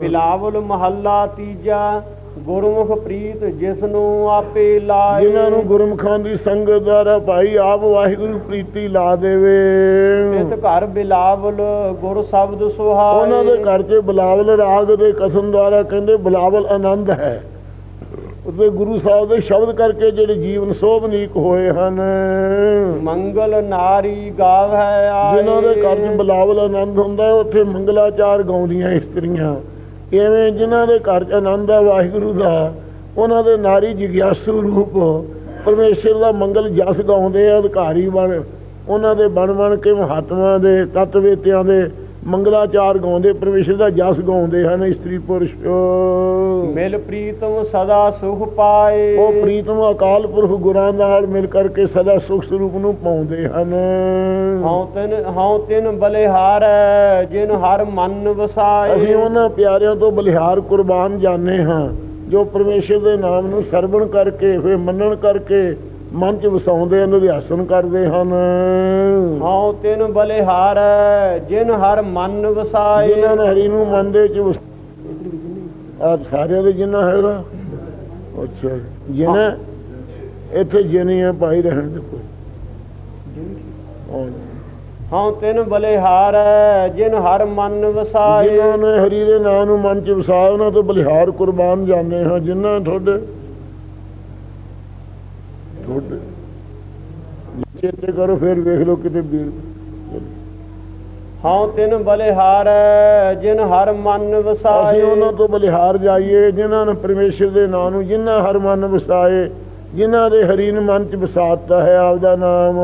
ਬਿਲਾਵਲ ਮਹੱਲਾ ਤੀਜਾ ਗੁਰਮੁਖ ਪ੍ਰੀਤ ਜਿਸ ਨੂੰ ਆਪੇ ਲਾਏ। ਜਿਨ੍ਹਾਂ ਨੂੰ ਗੁਰਮੁਖਾਂ ਦੀ ਸੰਗਤ ਦੁਆਰਾ ਭਾਈ ਆਪ ਵਾਹਿਗੁਰੂ ਪ੍ਰੀਤੀ ਲਾ ਦੇਵੇ। ਤਿਤ ਘਰ ਬਿਲਾਵਲ ਗੁਰ ਸ਼ਬਦ ਸੁਹਾਏ। ਉਹਨਾਂ ਦੇ ਘਰ 'ਚ ਬਲਾਵਲ ਰਾਗ ਦੇ ਕਸਮ ਦੁਆਰਾ ਕਹਿੰਦੇ ਬਲਾਵਲ ਆਨੰਦ ਹੈ। ਉਹਦੇ ਗੁਰੂ ਸਾਹਿਬ ਦੇ ਸ਼ਬਦ ਕਰਕੇ ਜਿਹੜੇ ਜੀਵਨ ਸੋਭਨੀਕ ਹੋਏ ਹਨ। ਮੰਗਲ ਨਾਰੀ ਗਾਵੈ ਆਏ। ਜਿਨ੍ਹਾਂ ਦੇ ਘਰ 'ਚ ਬਲਾਵਲ ਆਨੰਦ ਹੁੰਦਾ ਹੈ, ਉੱਥੇ ਮੰਗਲਾਚਾਰ ਗਾਉਂਦੀਆਂ ਇਸਤਰੀਆਂ। ਇਵੇਂ ਜਿਨ੍ਹਾਂ ਦੇ ਘਰ 'ਚ ਆਨੰਦ ਹੈ ਵਾਹਿਗੁਰੂ ਦਾ, ਉਹਨਾਂ ਦੇ ਨਾਰੀ ਜਿਗਿਆਸੂ ਰੂਪ, ਪਰਮੇਸ਼ਰ ਦਾ ਮੰਗਲ ਜਸ ਗਾਉਂਦੇ ਆ, ਅਧਿਕਾਰੀ ਬਣ, ਉਹਨਾਂ ਦੇ ਬਣ ਬਣ ਕੇ ਮਹਾਤਮਾ ਦੇ ਤਤਵੇਤਿਆਂ ਦੇ ਮੰਗਲਾਚਾਰ ਗਾਉਂਦੇ ਪਰਮੇਸ਼ਰ ਦਾ ਜਸ ਗਾਉਂਦੇ ਹਨ ਇਸਤਰੀ ਪੁਰਸ਼। ਮਿਲ ਪ੍ਰੀਤਮ ਸਦਾ ਸੁਖ ਪਾਏ। ਉਹ ਪ੍ਰੀਤਮ ਅਕਾਲ ਪੁਰਖ ਗੁਰਾਂ ਨਾਲ ਮਿਲ ਕਰਕੇ ਸਦਾ ਸੁਖ ਸਰੂਪ ਨੂੰ ਪਾਉਂਦੇ ਹਨ। ਹਉ ਤਿਨ ਹਉ ਤਿਨ ਬਲਿਹਾਰੈ ਜਿਨ ਹਰ ਮਨ ਵਸਾਏ। ਅਸੀਂ ਉਹਨਾਂ ਪਿਆਰਿਆਂ ਤੋਂ ਬਲਿਹਾਰ ਕੁਰਬਾਨ ਜਾਣੇ ਹਾਂ ਜੋ ਪਰਮੇਸ਼ਰ ਦੇ ਨਾਮ ਨੂੰ ਸਰਵਣ ਕਰਕੇ ਫਿਰ ਮੰਨਣ ਕਰਕੇ ਮਨ ਚ ਵਸਾਉਂਦੇ ਹਨ ਅਭਿਆਸਨ ਕਰਦੇ ਹਨ। ਹਉ ਤਿਨ ਬਲਿਹਾਰੈ ਜਿਨ ਹਰ ਮਨ ਵਸਾਏ। ਜਿਨ੍ਹਾਂ ਨੇ ਹਰੀ ਨੂੰ ਮਨ ਦੇ ਚ ਆ ਸਾਰਿਆਂ ਦੇ ਜਿੰਨਾ ਹੈਗਾ? ਅੱਛਾ ਜਿਨ੍ਹਾਂ ਇੱਥੇ ਜਿਨੀ ਭਾਈ ਰਹਿਣ ਦੇ ਕੋਈ। ਹਉ ਤਿਨ ਬਲਿਹਾਰੈ ਜਿਨ ਹਰ ਮਨ ਵਸਾਏ। ਜਿਨ੍ਹਾਂ ਨੇ ਹਰੀ ਦੇ ਨਾਮ ਨੂੰ ਮਨ ਚ ਵਸਾਇਆ ਉਹਨਾਂ ਤੋਂ ਬਲਿਹਾਰ ਕੁਰਬਾਨ ਜਾਂਦੇ ਹਾਂ। ਜਿਨ੍ਹਾਂ ਤੁਹਾਡੇ ਚੇਤੇ ਕਰੋ ਫਿਰ ਵੇਖ ਲਓ ਕਿਤੇ ਵੀਰ ਹਉ ਤਿਨ ਬਲਿਹਾਰੈ ਜਿਨ ਹਰ ਮਨ ਵਸਾਏ। ਅਸੀਂ ਉਹਨਾਂ ਤੋਂ ਬਲਿਹਾਰ ਜਾਈਏ ਜਿਨ੍ਹਾਂ ਨੇ ਪਰਮੇਸ਼ਰ ਦੇ ਨਾਮ ਨੂੰ ਜਿਨ੍ਹਾਂ ਹਰ ਮਨ ਵਸਾਏ। ਜਿਨ੍ਹਾਂ ਦੇ ਹਰੀ ਨੂੰ ਮਨ ਚ ਵਸਾਤਾ ਹੈ ਆਪਦਾ ਨਾਮ।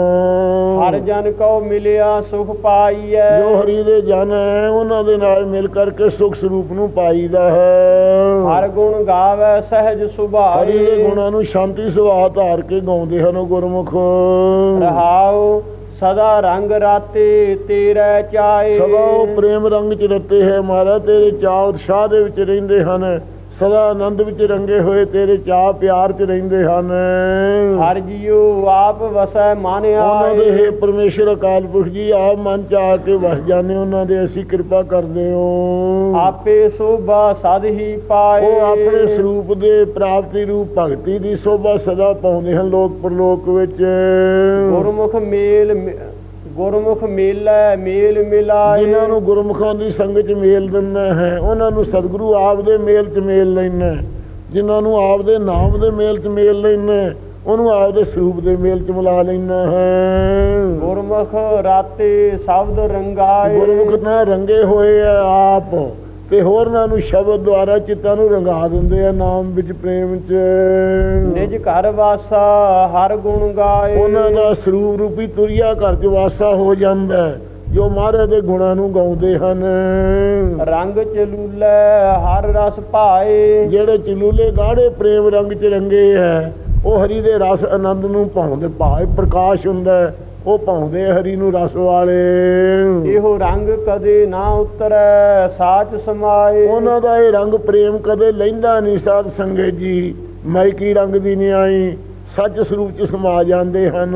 ਹਰ ਜਨ ਕਉ ਮਿਲਿਆ ਸੁਖ ਪਾਈਐ। ਜੋ ਹਰੀ ਦੇ ਜਨ ਹੈ ਉਹਨਾਂ ਦੇ ਨਾਲ ਮਿਲ ਕਰਕੇ ਸੁਖ ਸਰੂਪ ਨੂੰ ਪਾਈਦਾ ਹੈ। ਹਰ ਗੁਣ ਗਾਵੇ ਸਹਿਜ ਸੁਭਾਏ। ਹਰੀ ਦੇ ਗੁਣਾਂ ਨੂੰ ਸ਼ਾਂਤੀ ਸੁਭਾਅ ਧਾਰ ਕੇ ਗਾਉਂਦੇ ਹਨ ਗੁਰਮੁਖ। ਰਹਾਉ ਸਦਾ ਰੰਗ ਰਾਤੇ ਤੇਰੇ ਚਾਏ। ਸਦਾ ਪ੍ਰੇਮ ਰੰਗ ਚ ਰਤੇ ਹੈ ਮਹਾਰਾਜ ਤੇਰੇ ਚਾਅ ਉਤਸ਼ਾਹ ਦੇ ਵਿੱਚ ਰਹਿੰਦੇ ਹਨ। ਸਦਾ ਆਨੰਦ ਵਿੱਚ ਰੰਗੇ ਹੋਏ ਤੇਰੇ ਚਾਅ ਪਿਆਰ ਚ ਰਹਿੰਦੇ ਹਨ। ਹਰ ਜੀਉ ਆਪ ਵਸੈ ਮਨ ਉਹਨਾਂ ਦੇ ਆਏ। ਹੈ ਪਰਮੇਸ਼ਰ ਅਕਾਲ ਪੁਰਖ ਜੀ ਆਪ ਮਨ ਚ ਆ ਕੇ ਵਸ ਜਾਂਦੇ ਉਹਨਾਂ ਦੇ ਅਸੀਂ ਕਿਰਪਾ ਕਰਦੇ ਹੋ। ਆਪੇ ਸੋਭਾ ਸਦ ਹੀ ਪਾਏ। ਉਹ ਆਪਣੇ ਸਰੂਪ ਦੇ ਪ੍ਰਾਪਤੀ ਰੂਪ ਭਗਤੀ ਦੀ ਸੋਭਾ ਸਦਾ ਪਾਉਂਦੇ ਹਨ ਲੋਕ ਪਰਲੋਕ ਵਿੱਚ। ਗੁਰਮੁਖ ਮੇਲ ਗੁਰਮੁਖ ਮੇਲੈ ਮੇਲ ਮਿਲਾਏ। ਜਿਨ੍ਹਾਂ ਨੂੰ ਗੁਰਮੁਖਾਂ ਦੀ ਸੰਗਤ ਚ ਮੇਲ ਦਿੰਦਾ ਹੈ ਉਹਨਾਂ ਨੂੰ ਸਤਿਗੁਰੂ ਆਪ ਦੇ ਮੇਲ ਚ ਮੇਲ ਲੈਣਾ ਜਿਨ੍ਹਾਂ ਨੂੰ ਆਪ ਦੇ ਨਾਮ ਦੇ ਮੇਲ ਚ ਮੇਲ ਲੈਣਾ ਉਹਨੂੰ ਆਪ ਦੇ ਸਰੂਪ ਦੇ ਮੇਲ ਚ ਮਿਲਾ ਲੈਣਾ ਹੈ। ਗੁਰਮੁਖ ਰਾਤੇ ਸ਼ਬਦ ਰੰਗਾਏ। ਗੁਰਮੁਖ ਤਾਂ ਰੰਗੇ ਹੋਏ ਆ ਆਪ। ਤੇ ਹੋਰਨਾਂ ਨੂੰ ਸ਼ਬਦ ਦੁਆਰਾ ਚਿੱਤਾਂ ਨੂੰ ਰੰਗਾ ਦਿੰਦੇ ਆ ਨਾਮ ਵਿੱਚ ਪ੍ਰੇਮ ਚ। ਨਿਜ ਘਰ ਵਾਸਾ ਹਰ ਗੁਣ ਗਾਏ। ਉਹਨਾਂ ਦਾ ਸਰੂਪ ਰੂਪੀ ਤੁਰਿਆ ਘਰ ਚ ਵਾਸਾ ਹੋ ਜਾਂਦਾ ਹੈ, ਜੋ ਮਹਾਰਾਜ ਦੇ ਗੁਣਾਂ ਨੂੰ ਗਾਉਂਦੇ ਹਨ। ਰੰਗ ਚਲੂਲੇ ਹਰ ਰਸ ਭਾਏ ਜਿਹੜੇ ਚਲੂਲੇ ਗਾੜੇ ਪ੍ਰੇਮ ਰੰਗ ਚ ਰੰਗੇ ਹੈ ਉਹ ਹਰੀ ਦੇ ਰਸ ਆਨੰਦ ਨੂੰ ਪਾਉਂਦੇ ਭਾਵੇਂ ਪ੍ਰਕਾਸ਼ ਹੁੰਦਾ ਹੈ, ਉਹ ਪਾਉਂਦੇ ਹਰੀ ਨੂੰ ਰਸ ਵਾਲੇ। ਇਹੋ ਰੰਗ ਕਦੇ ਨਾ ਉਤਰੈ ਸਾਚ ਸਮਾਏ। ਉਹਨਾਂ ਦਾ ਇਹ ਰੰਗ ਪ੍ਰੇਮ ਕਦੇ ਲੈਂਦਾ ਨਹੀਂ ਸਾਧ ਸੰਗਤ ਜੀ। ਮਾਇਕੀ ਰੰਗ ਦੀ ਨਿਆਈ? ਸੱਚ ਸਰੂਪ ਚ ਸਮਾ ਜਾਂਦੇ ਹਨ।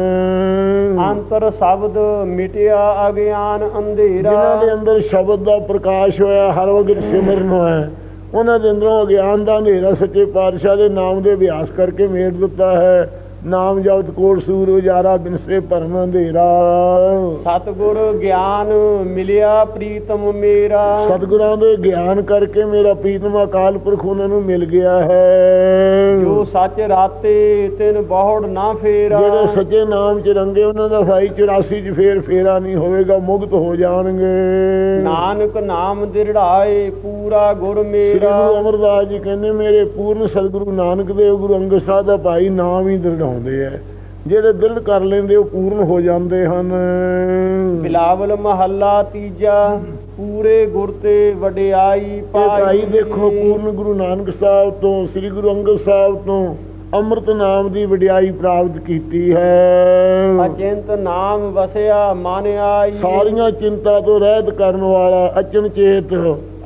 ਅੰਤਰ ਸ਼ਬਦ ਮਿਟਿਆ ਅਗਿਆਨ ਅੰਧੇਰਾ। ਜਿਨ੍ਹਾਂ ਦੇ ਅੰਦਰ ਸ਼ਬਦ ਦਾ ਪ੍ਰਕਾਸ਼ ਹੋਇਆ ਹਰ ਵਕਤ ਸਿਮਰਨ ਹੋਇਆ। ਉਹਨਾਂ ਦੇ ਅੰਦਰੋਂ ਅਗਿਆਨ ਦਾ ਹਨੇਰਾ ਸੱਚੇ ਪਾਤਸ਼ਾਹ ਦੇ ਨਾਮ ਦੇ ਅਭਿਆਸ ਕਰਕੇ ਮੇਟ ਦਿੱਤਾ ਹੈ। ਨਾਮ ਜਪਤ ਕੋਟ ਸੂਰ ਉਜਾਰਾ ਬਿਨਸੇ ਭਰਮ ਅੰਧੇਰਾ। ਸਤਗੁਰ ਗਿਆਨ ਮਿਲਿਆ ਪ੍ਰੀਤਮ ਮੇਰਾ। ਸਤਿਗੁਰਾਂ ਦੇ ਗਿਆਨ ਕਰਕੇ ਮੇਰਾ ਪ੍ਰੀਤਮ ਅਕਾਲ ਪੁਰਖ ਉਹਨਾਂ ਨੂੰ ਮਿਲ ਗਿਆ ਹੈ। ਜੋ ਸੱਚ ਰਾਤੇ ਤਿਨ ਬਹੁੜ ਨਾ ਫੇਰਾ। ਜਿਹੜੇ ਸੱਚੇ ਨਾਮ ਚ ਰੰਗੇ ਉਹਨਾਂ ਦਾ ਭਾਈ 84 ਚ ਫੇਰ ਫੇਰਾ ਨਹੀਂ ਹੋਵੇਗਾ ਮੁਕਤ ਹੋ ਜਾਣਗੇ। ਨਾਨਕ ਨਾਮ ਦਿਰੜਾਏ ਪੂਰਾ ਗੁਰ ਸ੍ਰੀ ਮੇਰਾ। ਗੁਰੂ ਅਮਰਦਾਸ ਜੀ ਕਹਿੰਦੇ ਮੇਰੇ ਪੂਰਨ ਸਤਿਗੁਰੂ ਨਾਨਕ ਦੇਵ ਗੁਰੂ ਅੰਗਦ ਸਾਹਿਬ ਦਾ ਭਾਈ ਨਾਮ ਹੀ ਦ੍ਰਿੜਾਉਂਦੇ ਆ ਜਿਹੜੇ ਦ੍ਰਿੜ ਕਰ ਲੈਂਦੇ ਉਹ ਪੂਰਨ ਹੋ ਜਾਂਦੇ ਹਨ। ਬਿਲਾਵਲ ਮਹੱਲਾ ਤੀਜਾ ਪੂਰੇ ਗੁਰ ਤੇ ਵਡਿਆਈ ਪਾਈ ਦੇਖੋ ਪੂਰਨ ਗੁਰੂ ਨਾਨਕ ਸਾਹਿਬ ਤੋਂ ਸ੍ਰੀ ਗੁਰੂ ਅੰਗਦ ਸਾਹਿਬ ਤੋਂ ਅੰਮ੍ਰਿਤ ਨਾਮ ਦੀ ਵਡਿਆਈ ਪ੍ਰਾਪਤ ਕੀਤੀ ਹੈ। ਅਚਿੰਤ ਨਾਮ ਵਸਿਆ ਮਨ ਆਈ। ਸਾਰੀਆਂ ਚਿੰਤਾ ਤੋਂ ਰਹਿਤ ਕਰਨ ਵਾਲਾ ਅਚਨ ਚੇਤ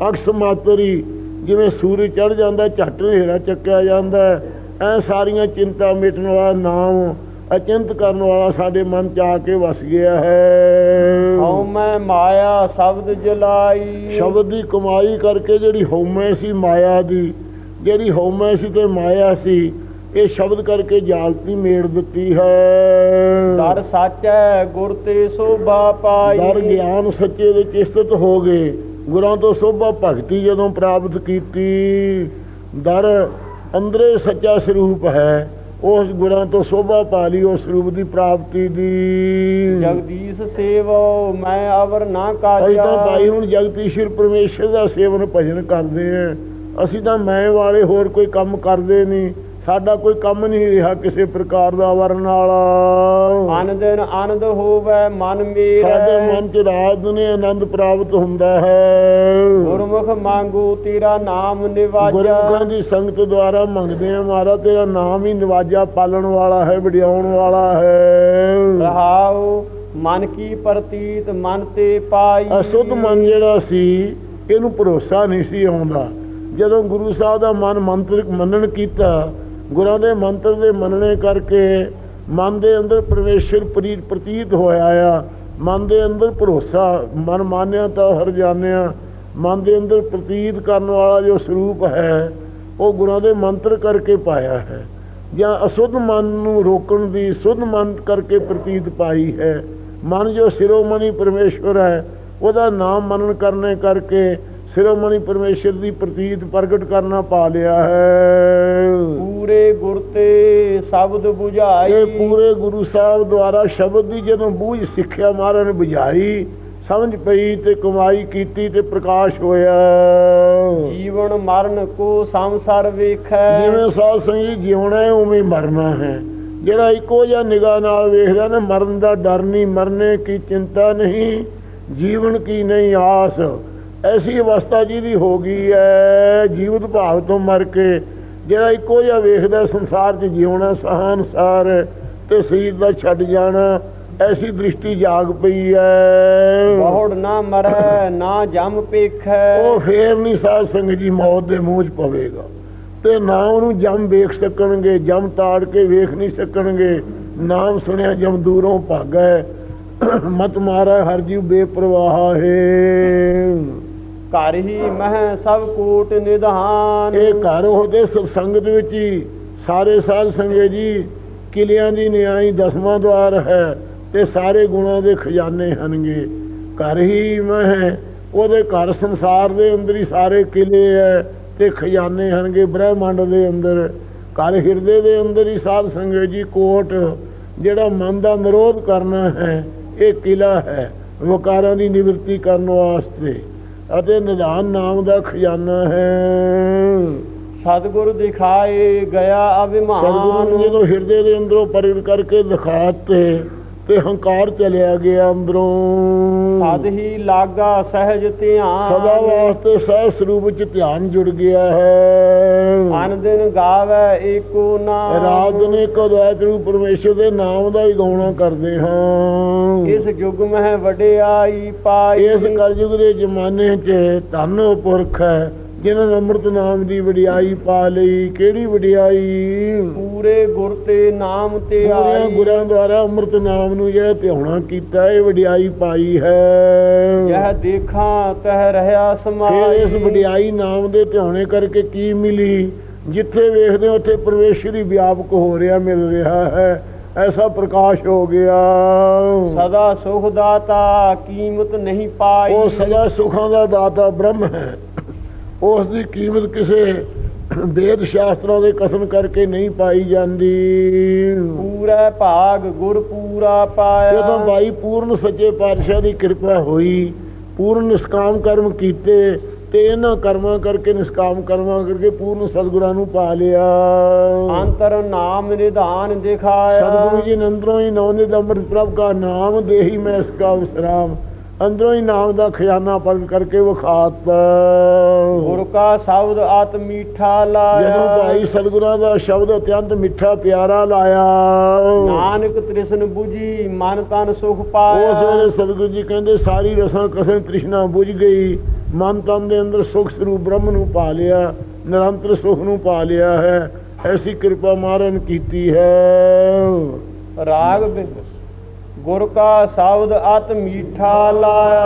ਅਕਸ ਮਾਤਰੀ ਜਿਵੇਂ ਸੂਰਜ ਚੜ ਜਾਂਦਾ ਝੱਟ ਹਨੇਰਾ ਚੱਕਿਆ ਜਾਂਦਾ ਐ ਸਾਰੀਆਂ ਚਿੰਤਾ ਮਿਟਣ ਵਾਲਾ ਨਾਮ ਅਚਿੰਤ ਕਰਨ ਵਾਲਾ ਸਾਡੇ ਮਨ ਚ ਆ ਕੇ ਵਸ ਗਿਆ ਹੈ। ਹਉ ਮੈਂ ਮਾਇਆ ਸ਼ਬਦ ਜਲਾਈ। ਸ਼ਬਦ ਦੀ ਕਮਾਈ ਕਰਕੇ ਜਿਹੜੀ ਹਉਮੈ ਸੀ ਮਾਇਆ ਦੀ ਜਿਹੜੀ ਹਉਮੈ ਸੀ ਤੇ ਮਾਇਆ ਸੀ ਇਹ ਸ਼ਬਦ ਕਰਕੇ ਜਾਲਤੀ ਮੇੜ ਦਿੱਤੀ ਹੈ। ਦਰ ਸਾਚੈ ਗੁਰ ਤੇ ਸੋਭਾ ਪਾਈ। ਦਰ ਗਿਆਨ ਸੱਚੇ ਦੇ ਚਿਸਤਤ ਹੋ ਗਏ ਗੁਰਾਂ ਤੋਂ ਸੋਭਾ ਭਗਤੀ ਜਦੋਂ ਪ੍ਰਾਪਤ ਕੀਤੀ। ਦਰ ਅੰਦਰੇ ਸੱਚਾ ਸਰੂਪ ਹੈ ਉਸ ਗੁਰਾਂ ਤੋਂ ਸੋਭਾ ਪਾ ਲਈ ਉਸ ਸਰੂਪ ਦੀ ਪ੍ਰਾਪਤੀ ਦੀ। ਜਗਦੀਸ਼ ਸੇਵੋ ਮੈਂ ਅਵਰ ਨਾ ਅਸੀਂ ਕਾਜਾ ਤਾਂ ਭਾਈ ਹੁਣ ਜਗਤੀਸ਼ਰ ਪਰਮੇਸ਼ਰ ਦਾ ਸੇਵਨ ਭਜਨ ਕਰਦੇ ਆਂ ਅਸੀਂ ਤਾਂ ਮੈਂ ਵਾਲੇ ਹੋਰ ਕੋਈ ਕੰਮ ਕਰਦੇ ਨਹੀਂ। ਸਾਡਾ ਕੋਈ ਕੰਮ ਨਹੀਂ ਰਿਹਾ ਕਿਸੇ ਪ੍ਰਕਾਰ ਦਾ ਵਰਨ ਵਾਲਾ ਅਨ ਦਿਨ ਆਨੰਦ ਹੋਵੇ ਮਨ ਮੇਰਾ। ਸਾਡੇ ਮਨ ਚ ਰਾਤ ਨੇ ਆਨੰਦ ਪ੍ਰਾਪਤ ਹੁੰਦਾ ਹੈ। ਗੁਰਮੁਖ ਮੰਗੂ ਤੇਰਾ ਨਾਮ ਨਿਵਾਜਾ। ਗੁਰਮੁਖਾਂ ਦੀ ਸੰਗਤ ਦੁਆਰਾ ਮੰਗਦੇ ਆ ਮਾਰਾ ਤੇਰਾ ਨਾਮ ਹੀ ਨਿਵਾਜਾ ਪਾਲਣ ਵਾਲਾ ਹੈ ਵਡਿਆਉਣ ਵਾਲਾ ਹੈ। ਰਹਾਉ ਮਨ ਕੀ ਪ੍ਰਤੀਤ ਮਨ ਤੇ ਪਾਈ। ਅਸੁੱਧ ਮਨ ਜਿਹੜਾ ਸੀ ਇਹਨੂੰ ਭਰੋਸਾ ਨਹੀਂ ਸੀ ਆਉਂਦਾ। ਜਦੋਂ ਗੁਰੂ ਸਾਹਿਬ ਦਾ ਮਨ ਮੰਤਰਿਕ ਮੰਨਣ ਕੀਤਾ ਗੁਰਾਂ ਦੇ ਮੰਤਰ ਦੇ ਮੰਨਣੇ ਕਰਕੇ ਮਨ ਦੇ ਅੰਦਰ ਪਰਮੇਸ਼ਰ ਪ੍ਰੀਤ ਪ੍ਰਤੀਤ ਹੋਇਆ ਆ। ਮਨ ਦੇ ਅੰਦਰ ਭਰੋਸਾ, ਮਨ ਮਾਨਿਆ ਤਾਂ ਹਰ ਜਾਣਿਆ। ਮਨ ਦੇ ਅੰਦਰ ਪ੍ਰਤੀਤ ਕਰਨ ਵਾਲਾ ਜੋ ਸਰੂਪ ਹੈ, ਉਹ ਗੁਰਾਂ ਦੇ ਮੰਤਰ ਕਰਕੇ ਪਾਇਆ ਹੈ। ਜਾਂ ਅਸੁੱਧ ਮਨ ਨੂੰ ਰੋਕਣ ਦੀ ਸੁੱਧ ਮਨ ਕਰਕੇ ਪ੍ਰਤੀਤ ਪਾਈ ਹੈ। ਮਨ ਜੋ ਸਿਰੋਮਣੀ ਪਰਮੇਸ਼ਵਰ ਹੈ, ਉਹਦਾ ਨਾਮ ਮੰਨਣ ਕਰਨੇ ਕਰਕੇ ਸਿਰੋਮਣੀ ਪਰਮੇਸ਼ਰ ਦੀ ਪ੍ਰਤੀਤ ਪ੍ਰਗਟ ਕਰਨਾ ਪਾ ਲਿਆ ਹੈ। ਪੂਰੇ ਗੁਰ ਤੇ ਸ਼ਬਦ 부ਝਾਈ ਇਹ ਪੂਰੇ ਗੁਰੂ ਸਾਹਿਬ ਦੁਆਰਾ ਸ਼ਬਦ ਦੀ ਜਦੋਂ ਬੂਝ ਸਿੱਖਿਆ ਮਹਾਰਾਜ ਨੇ ਬੁਝਾਈ ਸਮਝ ਪਈ ਤੇ ਕਮਾਈ ਕੀਤੀ ਤੇ ਪ੍ਰਕਾਸ਼ ਹੋਇਆ। ਜੀਵਨ ਮਰਨ ਕੋ ਸੰਸਾਰ ਵੇਖੈ। ਜਿਵੇਂ ਸਾਧ ਸੰਗਤ ਜਿਉਣਾ ਹੈ ਉਵੇਂ ਮਰਨਾ ਹੈ। ਜਿਹੜਾ ਇੱਕੋ ਜਿਹਾ ਨਿਗਾਹ ਨਾਲ ਵੇਖਦਾ ਨਾ ਮਰਨ ਦਾ ਡਰ ਨਹੀਂ ਮਰਨੇ ਕੀ ਚਿੰਤਾ ਨਹੀਂ ਜੀਵਨ ਕੀ ਨਹੀਂ ਆਸ। ਐਸੀ ਅਵਸਥਾ ਜਿਹਦੀ ਹੋ ਗਈ ਹੈ ਜੀਵਤ ਭਾਵ ਤੋਂ ਮਰ ਕੇ ਜਿਹੜਾ ਇੱਕੋ ਜਿਹਾ ਵੇਖਦਾ ਸੰਸਾਰ 'ਚ ਜਿਉਣਾ ਸਹਾਨਸਾਰ ਤੇ ਸਰੀਰ ਦਾ ਛੱਡ ਜਾਣਾ ਐਸੀ ਦ੍ਰਿਸ਼ਟੀ ਜਾਗ ਪਈ ਹੈ ਬਹੁੜ ਨਾ ਮਰੈ ਨਾ ਜਮ ਪੇਖੈ ਉਹ ਫੇਰ ਨਹੀਂ ਸਾਧ ਸੰਗਤ ਜੀ ਮੌਤ ਦੇ ਮੂੰਹ 'ਚ ਪਵੇਗਾ। ਤੇ ਨਾ ਉਹਨੂੰ ਜਮ ਵੇਖ ਸਕਣਗੇ ਜਮ ਤਾੜ ਕੇ ਵੇਖ ਨਹੀਂ ਸਕਣਗੇ। ਨਾਮ ਸੁਣਿਆ ਜਮ ਦੂਰੋਂ ਭਾਗੈ ਮਤ ਮਾਰਾ ਹਰ ਜੀਵ ਬੇਪਰਵਾਹ ਹੈ। ਘਰ ਹੀ ਮਹਿ ਸਭ ਕੋਟ ਨਿਧਾਨ। ਇਹ ਘਰ ਉਹਦੇ ਸੰਗਤ ਵਿੱਚ ਹੀ, ਸਾਰੇ ਸਾਧ ਸੰਗਤ ਜੀ, ਕਿਲਿਆਂ ਦੀ ਨਿਆਈ ਦਸਵਾਂ ਦਵਾਰ ਹੈ ਤੇ ਸਾਰੇ ਗੁਣਾਂ ਦੇ ਖਜ਼ਾਨੇ ਹਨਗੇ। ਘਰ ਹੀ ਮਹਿ, ਉਹਦੇ ਘਰ ਸੰਸਾਰ ਦੇ ਅੰਦਰ ਹੀ ਸਾਰੇ ਕਿਲੇ ਹੈ ਤੇ ਖਜ਼ਾਨੇ ਹਨਗੇ ਬ੍ਰਹਿਮੰਡ ਦੇ ਅੰਦਰ। ਘਰ ਹਿਰਦੇ ਦੇ ਅੰਦਰ ਹੀ ਸਾਧ ਸੰਗਤ ਜੀ ਕੋਟ, ਜਿਹੜਾ ਮਨ ਦਾ ਨਿਰੋਧ ਕਰਨਾ ਹੈ, ਇਹ ਕਿਲਾ ਹੈ, ਵਕਾਰਾਂ ਦੀ ਨਿਵਰਤੀ ਕਰਨ ਵਾਸਤੇ। ਅਤੇ ਨਿਧਾਨ ਨਾਮ ਦਾ ਖਜ਼ਾਨਾ ਹੈ। ਸਤਿਗੁਰ ਦਿਖਾਏ ਗਿਆ ਸਤਿਗੁਰੂ ਨੇ ਅਭਿਮਾਨ ਜਦੋਂ ਹਿਰਦੇ ਦੇ ਅੰਦਰੋਂ ਪ੍ਰਗਟ ਕਰਕੇ ਦਿਖਾਤੇ ਤੇ ਹੰਕਾਰ ਚਲਿਆ ਗਿਆ ਅੰਦਰੋਂ। ਸਦ ਹੀ ਲਾਗਾ ਸਹਿਜ ਧਿਆਨ। ਸਦਾ ਵਾਸਤੇ ਸਹਿ ਸਰੂਪ ਵਿੱਚ ਧਿਆਨ ਜੁੜ ਗਿਆ ਹੈ। ਅਨ ਦਿਨ ਗਾਵੇ ਏਕੋ ਨਾਮ। ਰਾਤ ਨੇ ਕਦੈਤ ਰੂਪ ਪਰਮੇਸ਼ਰ ਦੇ ਨਾਮ ਦਾ ਹੀ ਗਾਉਣਾ ਕਰਦੇ ਹਾਂ। ਇਸ ਯੁਗ ਮਹਿ ਵਡਿਆਈ ਪਾਈ। ਇਸ ਕਲਯੁਗ ਦੇ ਜ਼ਮਾਨੇ 'ਚ ਧੰਨ ਪੁਰਖ ਹੈ ਜਿਨ੍ਹਾਂ ਅੰਮ੍ਰਿਤ ਨਾਮ ਦੀ ਵਡਿਆਈ ਪਾ ਲਈ ਕਿਹੜੀ ਵਡਿਆਈ? ਪੂਰੇ ਗੁਰ ਤੇ ਨਾਮ ਤੇ ਆਈ। ਗੁਰਾਂ ਦੁਆਰਾ ਅੰਮ੍ਰਿਤ ਨਾਮ ਨੂੰ ਜਿਹੜਾ ਧਿਆਉਣਾ ਕੀਤਾ ਇਹ ਵਡਿਆਈ ਪਾਈ ਹੈ। ਯਹ ਦੇਖਾਂ ਤਹ ਰਹਾ ਫਿਰ ਸਮਾਈ ਇਸ ਵਡਿਆਈ ਨਾਮ ਦੇ ਧਿਆਉਣੇ ਕਰਕੇ ਕੀ ਮਿਲੀ? ਜਿੱਥੇ ਵੇਖਦੇ ਉੱਥੇ ਪਰਮੇਸ਼ਰੀ ਵਿਆਪਕ ਹੋ ਰਿਹਾ ਮਿਲ ਰਿਹਾ ਹੈ। ਐਸਾ ਪ੍ਰਕਾਸ਼ ਹੋ ਗਿਆ। ਸਦਾ ਸੁਖ ਦਾਤਾ ਕੀਮਤ ਨਹੀਂ ਪਾਈ। ਉਹ ਸਦਾ ਸੁਖਾਂ ਦਾ ਦਾਤਾ ਬ੍ਰਹਮ ਹੈ। ਉਸ ਦੀ ਕੀਮਤ ਕਿਸੇ ਵੇਦ ਸ਼ਾਸਤਰਾਂ ਦੇ ਕਥਨ ਕਰਕੇ ਨਹੀਂ ਪਾਈ ਜਾਂਦੀ। ਪੂਰਾ ਭਾਗ ਗੁਰ ਪੂਰਾ ਪਾਇਆ। ਜਦੋਂ ਭਾਈ ਪੂਰਨ ਸੱਚੇ ਪਾਤਸ਼ਾਹ ਦੀ ਕਿਰਪਾ ਹੋਈ ਪੂਰਨ ਨਿਸ਼ਕਾਮ ਕਰਮ ਕੀਤੇ ਤੇ ਇਹਨਾਂ ਕਰਮਾਂ ਕਰਕੇ ਨਿਸ਼ਕਾਮ ਕਰਮਾਂ ਕਰਕੇ ਪੂਰਨ ਸਤਿਗੁਰਾਂ ਨੂੰ ਪਾ ਲਿਆ। ਅੰਤਰ ਨਾਮ ਨਿਧਾਨ ਦਿਖਾਇਆ। ਸਤਿਗੁਰੂ ਜੀ ਨੇ ਅੰਦਰੋਂ ਹੀ ਨੌਨੇ ਦਾ ਅੰਮ੍ਰਿਤ ਪ੍ਰਭ ਕਾ ਨਾਮ ਦੇਹੀ ਮੈਂ ਇਸਕਾ ਵਿਸਰਾਮ। ਅੰਦਰੋਂ ਹੀ ਨਾਮ ਦਾ ਖਜ਼ਾਨਾ ਪੜ ਕਰਕੇ ਵਿਖਾਤਾ। ਗੁਰ ਕਾ ਸ਼ਬਦ ਅਤ ਮੀਠਾ ਲਾਇਆ। ਜਦੋਂ ਭਾਈ ਸਤਿਗੁਰਾਂ ਦਾ ਸ਼ਬਦ ਅਤਿਅੰਤ ਮਿੱਠਾ ਪਿਆਰਾ ਲਾਇਆ। ਨਾਨਕ ਤ੍ਰਿਸ਼ਨ 부ਜੀ ਮਨ ਤਨ ਸੁਖ ਪਾਇਆ। ਉਸ ਵੇਲੇ ਸਤਿਗੁਰੂ ਜੀ ਕਹਿੰਦੇ ਸਾਰੀ ਰਸਾਂ ਕਸਨ ਤ੍ਰਿਸ਼ਨਾ ਬੁਝ ਗਈ। ਮਨ ਤਨ ਦੇ ਅੰਦਰ ਸੁਖ ਸਰੂਪ ਬ੍ਰਹਮ ਨੂੰ ਪਾ ਲਿਆ ਨਿਰੰਤਰ ਸੁਖ ਨੂੰ ਪਾ ਲਿਆ ਹੈ। ਐਸੀ ਕਿਰਪਾ ਮਹਾਰਾਜ ਨੇ ਕੀਤੀ ਹੈ। ਰਾਗ ਬਿ- ਗੁਰ ਕਾ ਸ਼ਬਦ ਅਤ ਮੀਠਾ ਲਾਇਆ।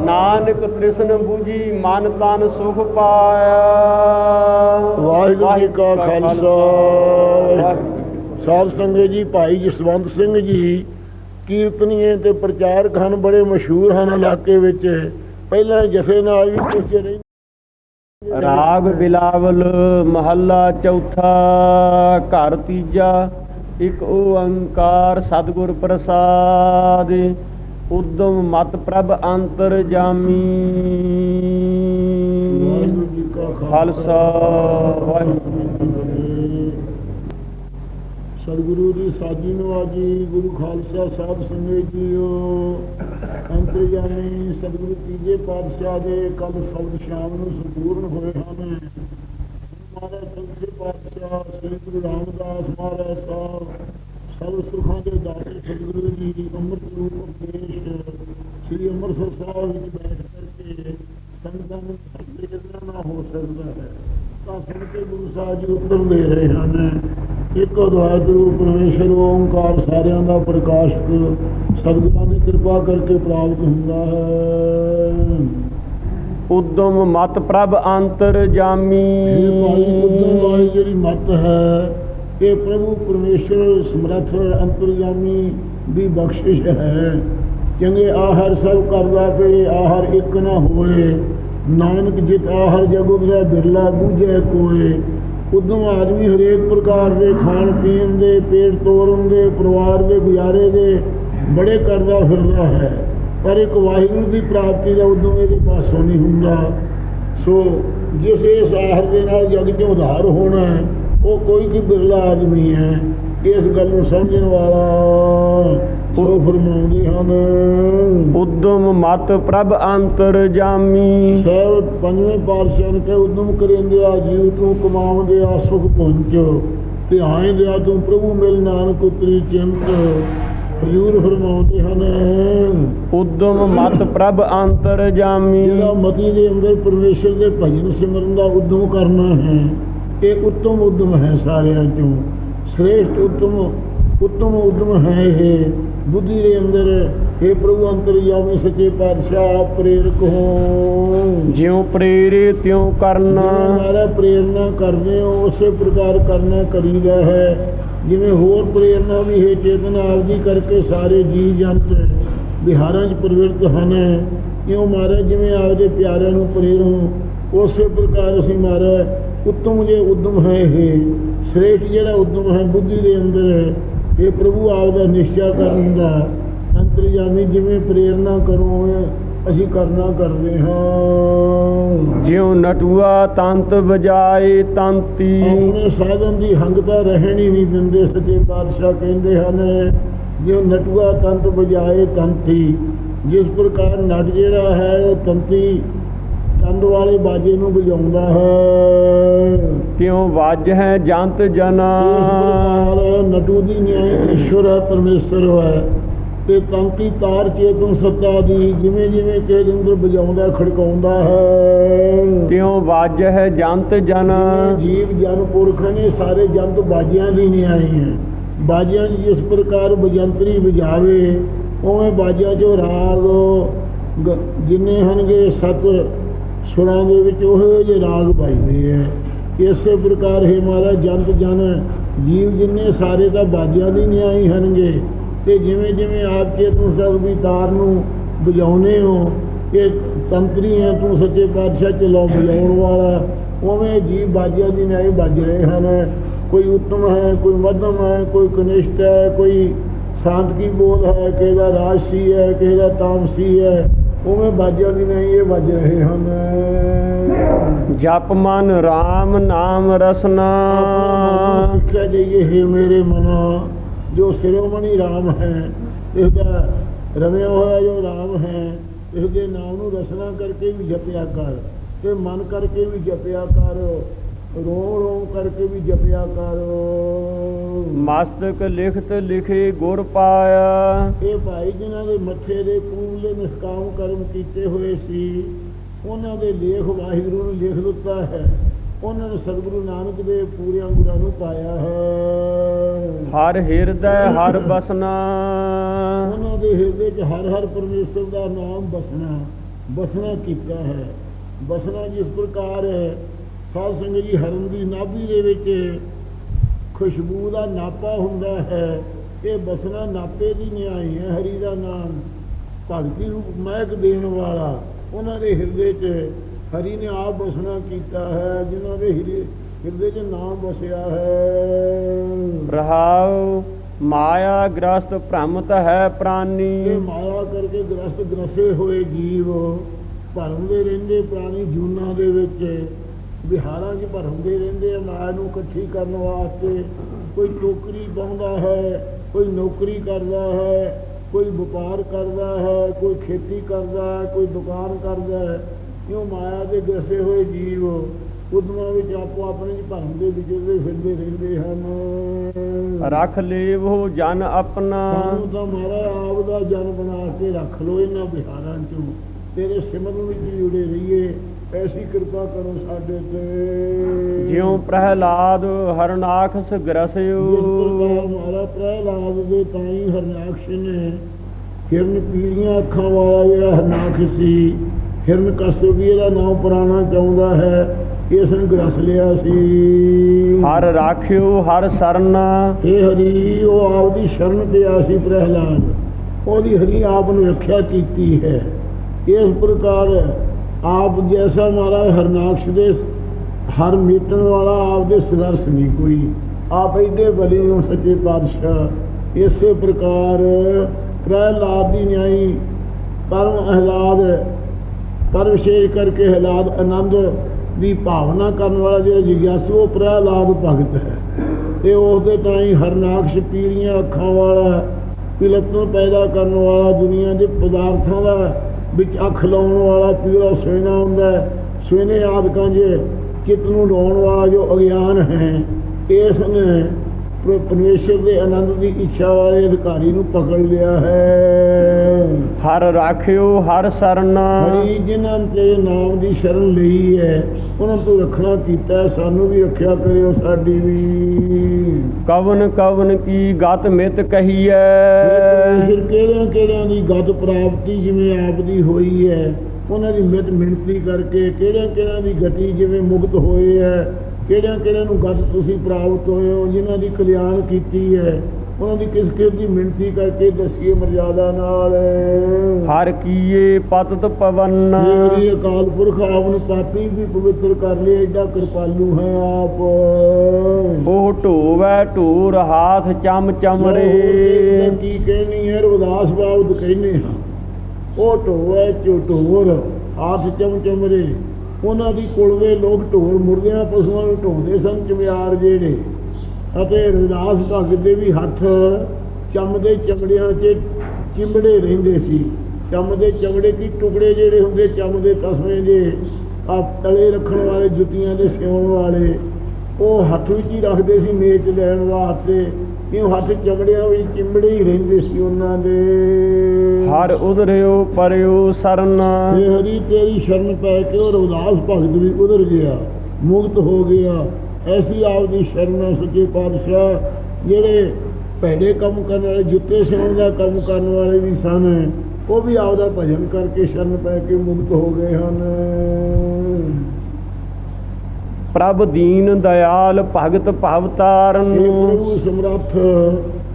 ਨਾਨਕ ਤ੍ਰਿਸ਼ਨ ਬੂਝੀ ਮਨ ਤਨ ਸੁਖ ਪਾਇਆ। ਵਾਹਿਗੁਰੂ ਜੀ ਕਾ ਖਾਲਸਾ। ਸਾਧ ਸੰਗਤ ਜੀ ਭਾਈ ਜਸਵੰਤ ਸਿੰਘ ਜੀ ਕੀਰਤਨੀਏ ਤੇ ਪ੍ਰਚਾਰਕ ਹਨ ਬੜੇ ਮਸ਼ਹੂਰ ਹਨ ਇਲਾਕੇ ਵਿੱਚ। ਪਹਿਲਾਂ ਜਥੇ ਨਾਲ ਵੀ ਕੁਝ ਰਹਿੰਦੇ ਰਾਗ ਬਿਲਾਵਲ ਮਹੱਲਾ ਚੌਥਾ ਘਰ ਤੀਜਾ ਇੱਕ ਓੰਕਾਰ ਸਤਿਗੁਰ ਪ੍ਰਸਾਦ, ਉਦਮ ਮਤ ਪ੍ਰਭ ਅੰਤਰ ਜਾਮੀ। ਖਾਲਸਾ, ਵਾਹਿਗੁਰੂ ਜੀ ਸਤਿਗੁਰੂ ਦੀ ਸਾਜੀ ਨਵਾਜੀ, ਗੁਰੂ ਖਾਲਸਾ ਸਾਹਿਬ ਸੰਗਤ ਜੀਓ। ਅੰਤਰਜਾਮੀ ਸਤਿਗੁਰੂ ਤੀਜੇ ਪਾਤਸ਼ਾਹ ਦੇ ਕੱਲ ਸ਼ਬਦ ਸ਼ਾਮ ਨੂੰ ਸੰਪੂਰਨ ਹੋਏ ਹਨ। ਮਹਾਰਾਜ ਚੌਥੇ ਪਾਤਸ਼ਾਹ ਸ੍ਰੀ ਗੁਰੂ ਰਾਮਦਾਸ ਮਹਾਰਾਜ ਸਾਹਿਬ ਸਭ ਸੁਖਾਂ ਦੇ ਦਾਤੇ ਸਤਿਗੁਰੂ ਜੀ ਅੰਮ੍ਰਿਤ ਰੂਪ ਉਪਦੇਸ਼ ਸ੍ਰੀ ਅੰਮ੍ਰਿਤਸਰ ਸਾਹਿਬ ਵਿੱਚ ਬੈਠ ਕਰਕੇ ਸੰਗਤਾਂ ਨੂੰ ਪ੍ਰੇਰਨਾ ਨਾ ਹੋ ਸਕਦਾ ਹੈ ਤਾਂ ਸੁਣ ਕੇ ਗੁਰੂ ਸਾਹਿਬ ਜੀ ਉੱਤਰ ਦੇ ਰਹੇ ਹਨ ਇੱਕ ਅਦਵੈਤ ਰੂਪ ਪਰਮੇਸ਼ਰ ਓੰਕਾਰ ਸਾਰਿਆਂ ਦਾ ਪ੍ਰਕਾਸ਼ਕ ਸਤਿਗੁਰਾਂ ਦੀ ਕਿਰਪਾ ਕਰਕੇ ਪ੍ਰਾਪਤ ਹੁੰਦਾ ਹੈ। ਉਦਮ ਮਤ ਪ੍ਰਭ ਅੰਤਰ ਜਾਮੀ। ਇਹ ਭਾਈ, ਉਦਮ ਵਾਲੀ ਜਿਹੜੀ ਮਤ ਹੈ, ਇਹ ਪ੍ਰਭੂ ਪਰਮੇਸ਼ਰ ਸਮਰੱਥ ਅੰਤਰਯਾਮੀ ਦੀ ਬਖਸ਼ਿਸ਼ ਹੈ। ਚੰਗੇ ਆਹਰ ਸਭ ਕਰਦਾ ਪਏ ਆਹਰ ਇੱਕ ਨਾ ਹੋਏ। ਨਾਨਕ ਜਿਤ ਆਹਰ ਜਗੁ ਦਾ ਬਿਰਲਾ ਬੂਝੇ ਕੋਏ। ਉਦਮ ਆਦਮੀ ਹਰੇਕ ਪ੍ਰਕਾਰ ਦੇ ਖਾਣ ਪੀਣ ਦੇ, ਪੇਟ ਤੋਰਨ ਦੇ, ਪਰਿਵਾਰ ਦੇ, ਗੁਜ਼ਾਰੇ ਦੇ, ਬੜੇ ਕਰਦਾ ਫਿਰਦਾ ਹੈ। ਪਰ ਇੱਕ ਵਾਹਿਗੁਰੂ ਦੀ ਪ੍ਰਾਪਤੀ ਦਾ ਉਦਮ ਇਹਦੇ ਪਾਸੋਂ ਨਹੀਂ ਹੁੰਦਾ। ਸੋ ਜਿਸ ਇਸ ਆਹਰ ਦੇ ਨਾਲ ਜਗ ਚ ਉਧਾਰ ਹੋਣਾ ਹੈ, ਉਹ ਕੋਈ ਕੀ ਬਿਰਲਾ ਆਦਮੀ ਹੈ। ਇਸ ਗੱਲ ਨੂੰ ਸਮਝਣ ਵਾਲਾ ਸੋ ਫਰਮਾਉਂਦੇ ਹਨ ਉਦਮ ਮਤ ਪ੍ਰਭ ਅੰਤਰ ਜਾਮੀ। ਸਭ ਪੰਜਵੇਂ ਪਾਤਸ਼ਾਹ ਨੇ ਕਿ ਉਦਮ ਕਰਿੰਦੇ ਆ ਜੀਵ ਤੂੰ ਕਮਾਉਂਦੇ ਆ ਸੁਖ ਪੁੰਚ। ਤੇ ਆਏਂਦੇ ਆ ਤੂੰ ਪ੍ਰਭੂ ਮਿਲ ਨਾਨਕ ਉਤਰੀ ਚਿੰਤ। ਹਜੂਰ ਫਰਮਾਉਂਦੇ ਹਨ। ਉਦਮ ਮਤ ਪ੍ਰਭ ਅੰਤਰ ਜਾਮੀ। ਜਿਹੜਾ ਮਤੀ ਦੇ ਅੰਦਰ ਪਰਮੇਸ਼ਰ ਦੇ ਭਜਨ ਸਿਮਰਨ ਦਾ ਉਦਮ ਕਰਨਾ ਹੈ ਇਹ ਉੱਤਮ ਉਦਮ ਹੈ ਸਾਰਿਆਂ ਚੋਂ। ਸ੍ਰੇਸ਼ਟ ਉਤਮ ਉੱਤਮ ਉਦਮ ਹੈ ਇਹ। ਬੁੱਧੀ ਦੇ ਅੰਦਰ ਇਹ ਪ੍ਰਭੂ ਅੰਤਰਯਾਮੀ ਸੱਚੇ ਪਾਤਸ਼ਾਹ ਪ੍ਰੇਰਕ ਹੋ। ਜਿਉ ਪ੍ਰੇਰੇ ਤਿਉ ਕਰਨਾ। ਜਿਵੇਂ ਪ੍ਰੇਰਨਾ ਕਰਦੇ ਹੋ ਉਸੇ ਪ੍ਰਕਾਰ ਕਰਨਾ ਕਰੀਦਾ ਹੈ। ਜਿਵੇਂ ਹੋਰ ਪ੍ਰੇਰਨਾ ਵੀ ਹੈ, ਚੇਤਨ ਆਪਦੀ ਕਰਕੇ ਸਾਰੇ ਜੀ ਜੰਤ ਵਿਹਾਰਾਂ 'ਚ ਪ੍ਰਵਿਰਤ ਹਨ। ਕਿਉਂ ਮਹਾਰਾਜ? ਜਿਵੇਂ ਆਪਦੇ ਪਿਆਰਿਆਂ ਨੂੰ ਪ੍ਰੇਰੋ, ਉਸੇ ਪ੍ਰਕਾਰ ਅਸੀਂ ਮਹਾਰਾਜ, ਉੱਤਮ ਜੇ ਉਦਮ ਹੈ ਇਹ, ਸ੍ਰੇਸ਼ਟ ਜਿਹੜਾ ਉਦਮ ਹੈ ਬੁੱਧੀ ਦੇ ਅੰਦਰ, ਇਹ ਪ੍ਰਭੂ ਆਪ ਦਾ ਨਿਸ਼ਚਾ ਕਰਨ ਦਾ ਅੰਤਰਜਾਮੀ ਜਿਵੇਂ ਪ੍ਰੇਰਨਾ ਕਰੋ ਅਸੀਂ ਕਰਨਾ ਕਰਦੇ ਹਾਂ। ਜਿਉ ਨਟੂਆ ਤੰਤ ਵਜਾਏ ਤੰਤੀ। ਆਪਣੇ ਸਾਧਨ ਦੀ ਹੰਗਤਾ ਰਹਿਣੀ ਨਹੀਂ ਦਿੰਦੇ ਸੱਚੇ ਪਾਤਸ਼ਾਹ ਕਹਿੰਦੇ ਹਨ ਜਿਉ ਨਟੂਆ ਤੰਤ ਵਜਾਏ ਤੰਤੀ ਜਿਸ ਪ੍ਰਕਾਰ ਨਟ ਜਿਹੜਾ ਹੈ ਉਹ ਤੰਤੀ ਤੰਦ ਵਾਲੇ ਬਾਜੇ ਨੂੰ ਵਜਾਉਂਦਾ ਹੈ। ਤਿਉ ਵੱਜ ਹੈ ਜੰਤ ਜਨਾ। ਨਟੂ ਦੀ ਨਿਆਇ ਈਸ਼ਵਰ ਹੈ ਪਰਮੇਸ਼ਰ ਹੈ। ਤੇ ਤੰਤੀ ਤਾਰ ਚੇਤਨ ਸੱਤਾ ਦੀ ਜਿਵੇਂ ਜਿਵੇਂ ਕੇ ਅੰਦਰ ਵਜਾਉਂਦਾ ਖੜਕਾਉਂਦਾ ਹੈ। ਤਿਉ ਵੱਜ ਹੈ ਜੰਤ ਜਨ। ਜੀਵ ਜਨ ਪੁਰਖ ਨੇ ਸਾਰੇ ਜੰਤ ਬਾਜਿਆਂ ਦੀ ਨਹੀਂ ਆਈ ਹੈ। ਬਾਜਿਆਂ ਜਿਸ ਪ੍ਰਕਾਰ ਬਜੰਤਰੀ ਵਜਾਵੇ ਉਵੇਂ ਬਾਜਿਆਂ 'ਚੋਂ ਰਾਗ ਜਿੰਨੇ ਹਨਗੇ ਸਤ ਸੁਰਾਂ ਦੇ ਵਿੱਚ ਉਹ ਜਿਹੇ ਰਾਗ ਵੱਜਦੇ ਹੈ। ਇਸੇ ਪ੍ਰਕਾਰ ਹੈ ਮਹਾਰਾਜ ਜੰਤ ਜਨ ਜੀਵ ਜਿੰਨੇ ਸਾਰੇ ਤਾਂ ਬਾਜਿਆਂ ਦੀ ਨਹੀਂ ਆਈ ਹਨਗੇ ਤੇ ਜਿਵੇਂ ਜਿਵੇਂ ਆਪ ਚੇਤਨ ਸਭ ਦੀ ਤਾਰ ਨੂੰ ਵਜਾਉਨੇ ਹੋ ਇਹ ਤੰਤਰੀ ਹੈ ਤੂੰ ਸੱਚੇ ਪਾਤਸ਼ਾਹ ਚਲਾਉ ਵਜਾਉਣ ਵਾਲਾ ਉਵੇਂ ਜੀਵ ਬਾਜਿਆਂ ਦੀ ਨਹੀਂ ਵੱਜ ਰਹੇ ਹਨ। ਕੋਈ ਉੱਤਮ ਹੈ ਕੋਈ ਮੱਧਮ ਹੈ ਕੋਈ ਕਨਿਸ਼ਟ ਹੈ ਕੋਈ ਸ਼ਾਂਤ ਕੀ ਬੋਲ ਹੈ ਕਿਸੇ ਦਾ ਰਾਜਸੀ ਹੈ ਕਿਸੇ ਦਾ ਤਾਮਸੀ ਹੈ ਉਵੇਂ ਬਾਜਿਆਂ ਦੀ ਨਹੀਂ ਇਹ ਵੱਜ ਰਹੇ ਹਨ। ਜਪ ਮਨ RAM ਨਾਮ ਰਸਨਾ। ਸਿੱਖਿਆ ਜਾਈਏ ਹੈ ਮੇਰੇ ਮਨਾ। ਜੋ ਸਿਰੋਮਣੀ RAM ਹੈ ਇਸ ਦਾ ਰਵਿਆ ਹੋਇਆ ਜੋ RAM ਹੈ ਇਸ ਦੇ ਨਾਮ ਨੂੰ ਰਸਨਾ ਕਰਕੇ ਵੀ ਜਪਿਆ ਕਰ ਤੇ ਮਨ ਕਰਕੇ ਵੀ ਜਪਿਆ ਕਰ ਰੋਮ ਰੋਮ ਕਰਕੇ ਵੀ ਜਪਿਆ ਕਰ। ਮਸਤਕ ਲਿਖਤ ਲਿਖੇ ਗੁਰ ਪਾਇਆ। ਇਹ ਭਾਈ ਜਿਨ੍ਹਾਂ ਦੇ ਮੱਥੇ ਦੇ ਪੂਲੇ ਨਿਸ਼ਕਾਮ ਕਰਮ ਕੀਤੇ ਹੋਏ ਸੀ ਉਹਨਾਂ ਦੇ ਲੇਖ ਵਾਹਿਗੁਰੂ ਨੇ ਲਿਖ ਦਿੱਤਾ ਹੈ। ਉਹਨਾਂ ਨੇ ਸਤਿਗੁਰੂ ਨਾਨਕ ਦੇ ਪੂਰੇ ਅੰਗੁਰਾਂ ਨੂੰ ਪਾਇਆ ਹੈ। ਹਰ ਹਿਰਦੈ ਹਰ ਬਸਨਾ। ਉਹਨਾਂ ਦੇ ਹਿਰਦੇ 'ਚ ਹਰ ਹਰ ਪਰਮੇਸ਼ਰ ਦਾ ਨਾਮ ਬਸਣਾ ਬਸਣਾ ਕੀਤਾ ਹੈ। ਬਸਣਾ ਜਿਸ ਪ੍ਰਕਾਰ ਹੈ ਸਾਧ ਸੰਗਤ ਜੀ ਹਰਨ ਦੀ ਨਾਭੀ ਦੇ ਵਿੱਚ ਖੁਸ਼ਬੂ ਦਾ ਨਾਪਾ ਹੁੰਦਾ ਹੈ। ਇਹ ਬਸਣਾ ਨਾਪੇ ਦੀ ਨਿਆਈ ਹੈ ਹਰੀ ਦਾ ਨਾਮ ਭਗਤੀ ਰੂਪ ਮਹਿਕ ਦੇਣ ਵਾਲਾ। ਉਹਨਾਂ ਦੇ ਹਿਰਦੇ 'ਚ ਹਰੀ ਨੇ ਆਪ ਬਸਣਾ ਕੀਤਾ ਹੈ ਜਿਨ੍ਹਾਂ ਦੇ ਹਿਰਦੇ ਹਿਰਦੇ 'ਚ ਨਾਮ ਬਸਿਆ ਹੈ। ਰਹਾਉ ਮਾਇਆ ਗ੍ਰਸਤ ਭ੍ਰਮਤ ਹੈ ਇਹ ਪ੍ਰਾਨੀ ਮਾਇਆ ਕਰਕੇ ਗ੍ਰਸਤ ਗ੍ਰਸੇ ਹੋਏ ਜੀਵ ਭਰਮਦੇ ਰਹਿੰਦੇ ਪ੍ਰਾਣੀ ਜੂਨਾਂ ਦੇ ਵਿੱਚ। ਵਿਹਾਰਾਂ 'ਚ ਭਰਮਦੇ ਰਹਿੰਦੇ ਆ ਮਾਇਆ ਨੂੰ ਇਕੱਠੀ ਕਰਨ ਵਾਸਤੇ। ਕੋਈ ਟੋਕਰੀ ਪਾਉਂਦਾ ਹੈ ਕੋਈ ਨੌਕਰੀ ਕਰਦਾ ਹੈ ਕੋਈ ਵਪਾਰ ਕਰਦਾ ਹੈ ਕੋਈ ਖੇਤੀ ਕਰਦਾ ਹੈ ਕੋਈ ਦੁਕਾਨ ਕਰਦਾ ਹੈ। ਕਿਉਂ ਮਾਇਆ ਦੇ ਗ੍ਰਸੇ ਹੋਏ ਜੀਵ ਉਦਮਾਂ ਵਿੱਚ ਆਪੋ ਆਪਣੇ ਭਰਮ ਦੇ ਵਿਚਰਦੇ ਫਿਰਦੇ ਰਹਿੰਦੇ ਹਨ। ਰਖ ਲੇਵੋ ਜਨ ਆਪਣਾ। ਸਾਨੂੰ ਤਾਂ ਮਹਾਰਾਜ ਆਪ ਦਾ ਜਨ ਬਣਾ ਕੇ ਰੱਖ ਲੋ ਇਹਨਾਂ ਬਿਹਾਰਾਂ ਚੋਂ। ਤੇਰੇ ਸਿਮਰਨ ਵਿੱਚ ਜੁੜੇ ਰਹੀਏ ਐਸੀ ਕਿਰਪਾ ਕਰੋ ਸਾਡੇ ਤੇ। ਜਿਉ ਪ੍ਰਹਿਲਾਦ ਹਰਨਾਖਸ ਗ੍ਰਸਿਓ। ਮਹਾਰਾ ਪ੍ਰਹਿਲਾਦ ਦੇ ਤਾਈ ਹਰਨਾਕਸ਼ ਨੇ ਹਿਰਨ ਪੀਲੀਆਂ ਅੱਖਾਂ ਵਾਲਾ ਜਿਹੜਾ ਹਰਨਾਕਸ਼ ਸੀ ਹਿਰਨ ਕਸ਼ਪ ਵੀ ਇਹਦਾ ਨਾਮ ਪੁਰਾਣਾ ਚਾਹੁੰਦਾ ਹੈ ਇਸ ਨੇ ਗ੍ਰਸ ਲਿਆ ਸੀ। ਹਰ ਰਾਖਿਓ ਹਰ ਸਰਨ। ਇਹ ਹਰੀ ਉਹ ਆਪਦੀ ਸ਼ਰਨ ਤੇ ਆ ਸੀ ਪ੍ਰਹਿਲਾਦ। ਉਹਦੀ ਹਰੀ ਆਪ ਨੂੰ ਰੱਖਿਆ ਕੀਤੀ ਹੈ। ਇਸ ਪ੍ਰਕਾਰ ਆਪ ਜੈਸਾ ਮਹਾਰਾਜ ਹਰਨਾਕਸ਼ ਦੇ ਹਰ ਮੀਟਣ ਵਾਲਾ ਆਪ ਦੇ ਸੰਘਰਸ਼ ਨਹੀਂ ਕੋਈ। ਆਪ ਐਡੇ ਬਲੇ ਹੋ ਸੱਚੇ ਪਾਤਸ਼ਾਹ। ਇਸੇ ਪ੍ਰਕਾਰ ਪ੍ਰਹਿਲਾਦ ਦੀ ਨਿਆਈ ਪਰਮ ਅਹਿਲਾਦ ਪਰ ਵਿਸ਼ੇਸ਼ ਕਰਕੇ ਹਲਾਦ ਆਨੰਦ ਦੀ ਭਾਵਨਾ ਕਰਨ ਵਾਲਾ ਜਿਹੜਾ ਜਿਗਿਆਸੂ ਉਹ ਪ੍ਰਹਿਲਾਦ ਭਗਤ ਹੈ ਤੇ ਉਸ ਦੇ ਤਾਈ ਹਰਨਾਕਸ਼ ਪੀਲੀਆਂ ਅੱਖਾਂ ਵਾਲਾ ਪਿਲਤਨ ਪੈਦਾ ਕਰਨ ਵਾਲਾ, ਦੁਨੀਆ ਦੇ ਪਦਾਰਥਾਂ ਦਾ ਵਿੱਚ ਅੱਖ ਲਾਉਣ ਵਾਲਾ ਪੀੜਾ ਸੋਨਾ ਹੁੰਦਾ ਹੈ। ਸੋਨੇ ਆਦਿਕਾਂ ਜੇ ਚਿੱਤ ਨੂੰ ਲਾਉਣ ਵਾਲਾ ਜੋ ਅਗਿਆਨ ਹੈ ਇਸ ਨੇ ਪਰਮੇਸ਼ਰ ਦੇ ਆਨੰਦ ਦੀ ਇੱਛਾ ਵਾਲੇ ਅਧਿਕਾਰੀ ਨੂੰ ਪਕੜ ਲਿਆ ਹੈ। ਹਰ ਰਾਖਿਓ ਹਰ ਸਰਨ। ਹਰੀ ਜਿਨ੍ਹਾਂ ਤੇ ਨਾਮ ਦੀ ਸ਼ਰਨ ਲਈ ਹੈ ਉਹਨਾਂ ਤੋਂ ਰੱਖਣਾ ਕੀਤਾ ਹੈ, ਸਾਨੂੰ ਵੀ ਰੱਖਿਆ ਕਰਿਓ ਸਾਡੀ ਵੀ। ਕਵਨ ਕਵਨ ਕੀ ਗਤ ਮਿਤ ਕਹੀਐ? ਫਿਰ ਕਿਹੜਿਆਂ ਕਿਹੜਿਆਂ ਦੀ ਗਤ ਪ੍ਰਾਪਤੀ ਜਿਵੇਂ ਆਪ ਦੀ ਹੋਈ ਹੈ? ਉਹਨਾਂ ਦੀ ਮਿਤ ਮਿਣਤੀ ਕਰਕੇ ਕਿਹੜਿਆਂ ਕਿਹੜਿਆਂ ਦੀ ਗਤੀ ਜਿਵੇਂ ਮੁਕਤ ਹੋਏ ਹੈ? ਕਿਹੜਿਆਂ ਕਿਹੜਿਆਂ ਨੂੰ ਗਤ ਤੁਸੀਂ ਪ੍ਰਾਪਤ ਹੋਏ ਹੋ ਜਿਨ੍ਹਾਂ ਦੀ ਕਲਿਆਣ ਕੀਤੀ ਹੈ ਉਹਨਾਂ ਦੀ ਕਿਸ ਕਿਸ ਦੀ ਮਿਣਤੀ ਕਰਕੇ ਦੱਸੀਏ ਮਰਜ਼ਾਦਾ ਨਾਲ। ਹਰ ਕੀਏ ਪਤਤ ਪਵਨ। ਮੇਰੀ ਅਕਾਲ ਪੁਰਖ ਆਪ ਨੂੰ ਪਾਪੀ ਵੀ ਪਵਿੱਤਰ ਕਰ ਲਿਆ ਏਡਾ ਕਿਰਪਾਲੂ ਹੈ ਆਪ। ਉਹ ਢੋਵੈ ਢੂਰ ਹਾਥ ਚਮ ਚਮਰੇ ਕੀ ਕਹਿਣੀ ਹੈ ਰਵਿਦਾਸ ਬਾਬਤ ਕਹਿੰਦੇ ਹਾਂ। ਉਹ ਢੋਏ ਝੋਟੋਰ ਹੱਥ ਚਮਚਮਰੇ ਉਹਨਾਂ ਦੀ ਕੁਲਵੇ ਲੋਕ ਢੋਲ ਮੁਰਦਿਆਂ ਪਸ਼ੂਆਂ ਨੂੰ ਢੋਂਦੇ ਸਨ ਚਮਿਆਰ ਜਿਹੜੇ ਅਤੇ ਰਵਿਦਾਸ ਭਗਤ ਦੇ ਵੀ ਹੱਥ ਚੰਮਦੇ ਚਮੜਿਆਂ 'ਚ ਚਿੰਬੜੇ ਰਹਿੰਦੇ ਸੀ। ਚੰਮਦੇ ਚਮੜੇ ਕੀ ਟੁਕੜੇ ਜਿਹੜੇ ਹੁੰਦੇ, ਚੰਮ ਦੇ ਤਸਮੇ ਜੇ ਆ ਤਲੇ ਰੱਖਣ ਵਾਲੇ ਜੁੱਤੀਆਂ ਦੇ ਸਿਉਣ ਵਾਲੇ, ਉਹ ਹੱਥ ਵਿੱਚ ਹੀ ਰੱਖਦੇ ਸੀ ਮੇਚ ਲੈਣ ਵਾਸਤੇ। ਕਿਉਂ ਹੱਥ ਚਮੜਿਆਂ ਵਿੱਚ ਚਿੰਬੜੇ ਹੀ ਰਹਿੰਦੇ ਸੀ ਉਹਨਾਂ ਦੇ? ਹਰ ਉਦਰਿਓ ਪਰਿਓ ਸਰਨ। ਇਹ ਹਰੀ ਤੇਰੀ ਸ਼ਰਨ ਪੈ ਕੇ ਉਹ ਰਵਿਦਾਸ ਭਗਤ ਵੀ ਉਧਰ ਗਿਆ ਮੁਕਤ ਹੋ ਗਿਆ। ਐਸੀ ਆਪਦੀ ਸ਼ਰਨ ਹੈ ਸੱਚੇ ਪਾਤਸ਼ਾਹ ਜਿਹੜੇ ਭੈੜੇ ਕੰਮ ਕਰਨ ਵਾਲੇ ਜੁੱਤੇ ਸਿਉਣ ਦਾ ਕੰਮ ਕਰਨ ਵਾਲੇ ਵੀ ਸਨ ਉਹ ਵੀ ਆਪਦਾ ਭਜਨ ਕਰਕੇ ਸ਼ਰਨ ਪੈ ਕੇ ਮੁਕਤ ਹੋ ਗਏ ਹਨ। ਪ੍ਰਭ ਦੀਨ ਦਇਆਲ ਭਗਤ ਭਵ ਤਾਰਨ। ਪ੍ਰਭੂ ਸਮਰੱਥ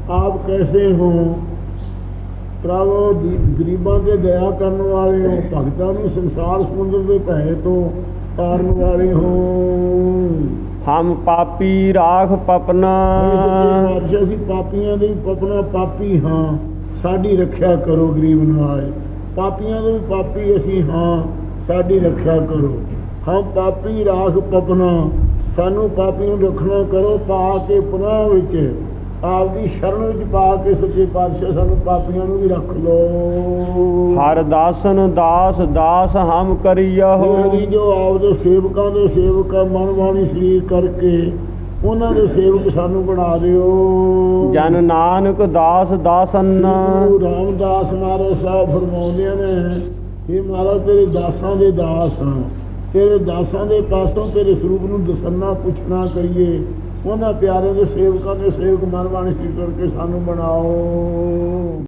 ਆਪ ਕੈਸੇ ਹੋ? ਪ੍ਰਭੂ ਗਰੀਬਾਂ ਤੇ ਦਇਆ ਕਰਨ ਵਾਲੇ ਹੋ ਭਗਤਾਂ ਨੂੰ ਸੰਸਾਰ ਸਮੁੰਦਰ ਦੇ ਭੈ ਤੋਂ ਤਾਰਨ ਵਾਲੇ ਹੋ। ਹਮ ਪਾਪੀ ਰਾਖ ਪਪਨਾ। ਅਸੀਂ ਪਾਪੀਆਂ ਦੇ ਪਪਨਾ ਪਾਪੀ ਹਾਂ। ਸਾਡੀ ਰੱਖਿਆ ਕਰੋ ਗਰੀਬ ਨਾਲ। ਪਾਪੀਆਂ ਦੇ ਵੀ ਪਾਪੀ ਅਸੀਂ ਹਾਂ ਸਾਡੀ ਰੱਖਿਆ ਕਰੋ। ਹਮ ਪਾਪੀ ਰਾਖ ਪਪਨਾ ਸਾਨੂੰ ਪਾਪੀ ਨੂੰ ਰੱਖਣਾ ਕਰੋ ਪਾ ਕੇ ਪੁਨਾਹ ਵਿੱਚ। ਆਪਦੀ ਸ਼ਰਨ ਵਿੱਚ ਪਾ ਕੇ ਸੱਚੇ ਪਾਤਸ਼ਾਹ ਸਾਨੂੰ ਪਾਪੀਆਂ ਨੂੰ ਵੀ ਰੱਖ ਲੋ ਹਰ ਦਾਸਨ ਦਾਸ ਦਾਸ ਹਮ ਕਰਿਯਹੁ ਜਿਹੜੀ ਜੋ ਆਪਦੇ ਸੇਵਕਾਂ ਦੇ ਸੇਵਕ ਮਨ ਵਾਣੀ ਸਰੀਰ ਕਰਕੇ ਉਹਨਾਂ ਦੇ ਸੇਵਕ ਸਾਨੂੰ ਬਣਾ ਦਿਓ। ਜਨ ਨਾਨਕ ਦਾਸ ਦਾਸਨ। ਰਾਮਦਾਸ ਮਹਾਰਾਜ ਸਾਹਿਬ ਫਰਮਾਉਂਦੇ ਨੇ ਇਹ ਮਹਾਰਾਜ ਤੇਰੇ ਦਾਸਾਂ ਦੇ ਦਾਸ ਹਾਂ। ਤੇਰੇ ਦਾਸਾਂ ਦੇ ਪਾਸੋਂ ਤੇਰੇ ਸਰੂਪ ਨੂੰ ਦਸੰਨਾ, ਪੁੱਛਣਾ ਕਰੀਏ। ਉਹਨਾਂ ਪਿਆਰੇ ਦੇ ਸੇਵਕਾਂ ਦੇ ਸੇਵਕ ਮਨ ਬਾਣੀ ਕਰਕੇ ਸਾਨੂੰ ਬਣਾਓ।